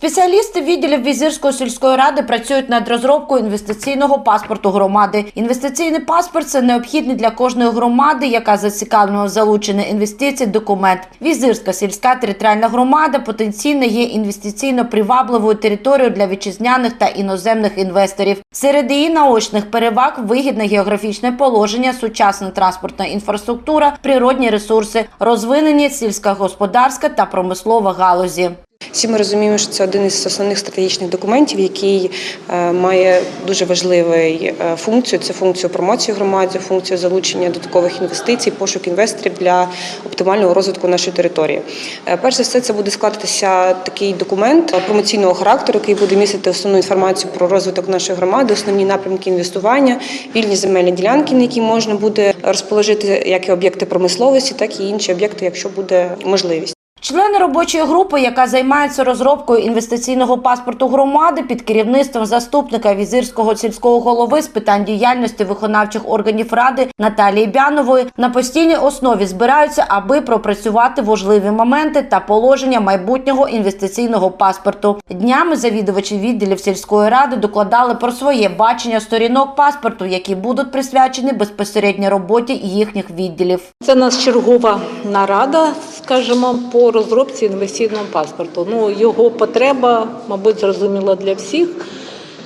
Спеціалісти відділів Візирської сільської ради працюють над розробкою інвестиційного паспорту громади. Інвестиційний паспорт це необхідний для кожної громади, яка зацікавлена в залученні інвестицій. Документ Візирська сільська територіальна громада потенційно є інвестиційно привабливою територією для вітчизняних та іноземних інвесторів. Серед її наочних переваг вигідне географічне положення, сучасна транспортна інфраструктура, природні ресурси, розвинені сільськогосподарська та промислова галузі. Всі ми розуміємо, що це один із основних стратегічних документів, який е, має дуже важливу е, функцію. Це функцію промоції громаді, функцію залучення додаткових інвестицій, пошук інвесторів для оптимального розвитку нашої території. Е, Перш за все, це буде складатися такий документ промоційного характеру, який буде містити основну інформацію про розвиток нашої громади, основні напрямки інвестування, вільні земельні ділянки, на які можна буде розположити як і об'єкти промисловості, так і інші об'єкти, якщо буде можливість. Члени робочої групи, яка займається розробкою інвестиційного паспорту громади під керівництвом заступника візирського сільського голови з питань діяльності виконавчих органів ради Наталії Бянової, на постійній основі збираються, аби пропрацювати важливі моменти та положення майбутнього інвестиційного паспорту. Днями завідувачі відділів сільської ради докладали про своє бачення сторінок паспорту, які будуть присвячені безпосередньо роботі їхніх відділів. Це нас чергова нарада, скажімо, по розробці інвестиційного паспорту. Ну, його потреба, мабуть, зрозуміла для всіх.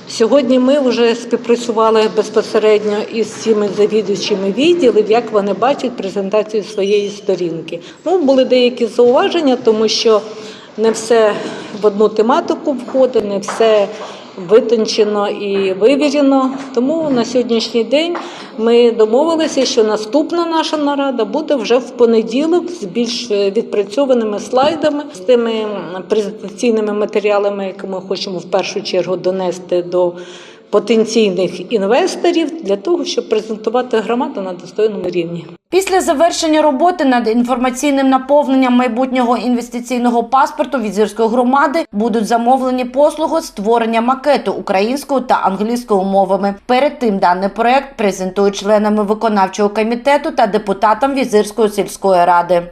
Сьогодні ми вже співпрацювали безпосередньо із цими завідувачами відділів, як вони бачать презентацію своєї сторінки. Ну, були деякі зауваження, тому що не все в одну тематику входить, не все витончено і вивірено. Тому на сьогоднішній день ми домовилися, що наступна наша нарада буде вже в понеділок з більш відпрацьованими слайдами, з тими презентаційними матеріалами, які ми хочемо в першу чергу донести до потенційних інвесторів для того, щоб презентувати громаду на достойному рівні. Після завершення роботи над інформаційним наповненням майбутнього інвестиційного паспорту візирської громади будуть замовлені послуги створення макету українською та англійською мовами. Перед тим даний проект презентують членами виконавчого комітету та депутатам візирської сільської ради.